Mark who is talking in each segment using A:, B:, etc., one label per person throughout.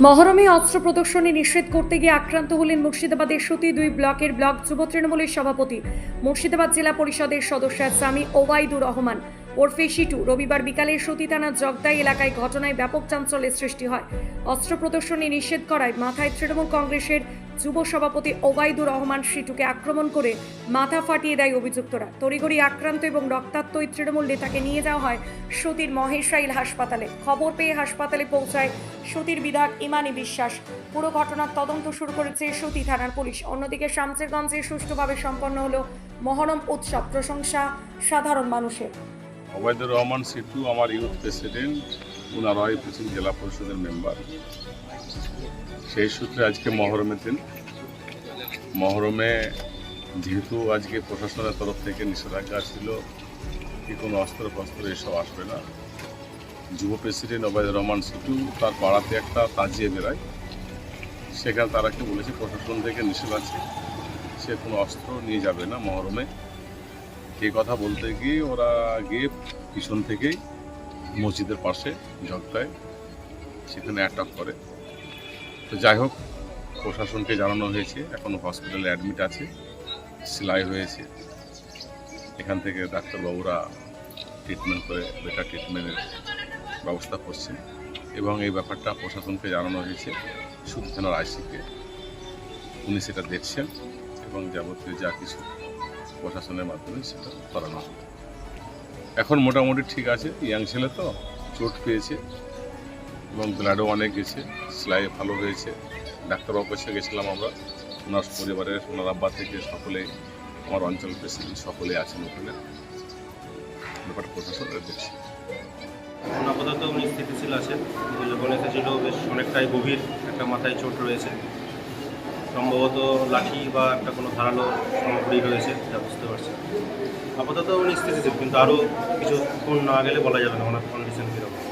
A: মহরমে অস্ত্র প্রদর্শনী নিষেধ করতে গিয়ে আক্রান্ত হলেন মুর্শিদাবাদের সতী দুই ব্লকের ব্লক যুব তৃণমূলের সভাপতি। মুর্শিদাবাদ জেলা পরিষদের সদস্য স্বামী ওবাইদুর রহমান। ওরফে শিটু, রবিবার বিকালে সতী থানার জগদাই এলাকায় ঘটনায় ব্যাপক চাঞ্চল্যের সৃষ্টি হয়। অস্ত্র প্রদর্শনী নিষেধ করায় মাথায় তৃণমূল কংগ্রেসের যুব সভাপতি ওবায়দুর রহমান শিটুকে আক্রমণ করে মাথা ফাটিয়ে দেয় অভিযুক্তরা। তড়িঘড়ি আক্রান্ত এবং রক্তাক্ত ওই তৃণমূল নেতাকে নিয়ে যাওয়া হয় সতীর মহেশাইল হাসপাতালে। খবর পেয়ে হাসপাতালে পৌঁছায় সতীর বিধায়ক ইমানি বিশ্বাস। পুরো ঘটনার তদন্ত শুরু করেছে সতী থানার পুলিশ। অন্যদিকে শামসেরগঞ্জে সুষ্ঠুভাবে সম্পন্ন হলো মহরম উৎসব। প্রশংসা সাধারণ মানুষের।
B: ওবায়দুর রহমান সিটু আমার ইউথ প্রেসিডেন্ট উনারয় পশ্চিম জেলা পরিষদের মেম্বার। সেই সূত্রে আজকে মহরমের দিন। মহরমে যেহেতু আজকে প্রশাসনের তরফ থেকে নিষেধাজ্ঞা ছিল কি কোনো অস্ত্র ফস্ত্র এসব আসবে না। যুব প্রেসিডেন্ট ওবায়দুর রহমান সিটু তার পাড়াতে একটা তাজিয়ে বেড়ায়। সেখানে তারাকে বলেছে, প্রশাসন থেকে নিষেধ আছে, সে কোনো অস্ত্র নিয়ে যাবে না মহরমে। এই কথা বলতে গিয়ে ওরা গিয়ে পিছন থেকেই মসজিদের পাশে জগদায় সেখানে অ্যাটাক করে। তো যাই হোক, প্রশাসনকে জানানো হয়েছে এখনও হসপিটালে অ্যাডমিট আছে, সেলাই হয়েছে। এখান থেকে ডাক্তারবাবুরা ট্রিটমেন্ট করে বেটার ট্রিটমেন্টের ব্যবস্থা করছেন এবং এই ব্যাপারটা প্রশাসনকে জানানো হয়েছে সুদ থানার আইসিকে। উনি সেটা দেখছেন এবং যাবতীয় যা কিছু প্রশাসনের মাধ্যমে সেটা করানো এখন মোটামুটি ঠিক আছে ইয়াং ছেলে তো, চোট পেয়েছে এবং ব্লাডও অনেক গেছে, সেলাই ভালো হয়েছে। ডাক্তারবাবু কাছে গেছিলাম আমরা, ওনার পরিবারের, ওনার আব্বা থেকে সকলে, আমার অঞ্চল প্রেসিডেন্ট সকলে আছেন ওখানে। ব্যাপারটা প্রশাসন দেখছে।
C: আপাতত উনি স্থিতিশীল আছেন যখন বেশ অনেকটাই গভীর একটা মাথায় চোট রয়েছে। সম্ভবত লাঠি বা একটা কোনো ধারালো সামগ্রী রয়েছে যা বুঝতে পারছি। আপাতত উনি স্থিতিশীল কিন্তু আরও কিছুক্ষণ না গেলে বলা যাবে না ওনার কন্ডিশন কীরকম।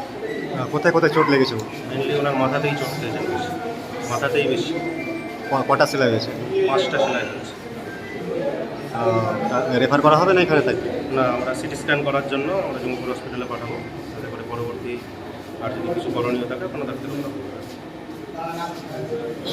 D: কোথায় কোথায় চোট লেগেছে?
C: মেনলি ওনার মাথাতেই চোট বেশি। মাথাতেই বেশি।
D: কটা সেলাই হয়েছে?
C: পাঁচটা সেলাই হয়েছে।
D: রেফার করা হবে না এখানে থাকবে
C: না আমরা সিটি স্ক্যান করার জন্য আমরা জঙ্গিপুর হসপিটালে পাঠাবো। যাতে করে পরবর্তী আর যদি কিছু করণীয় থাকে কোনো ডাক্তার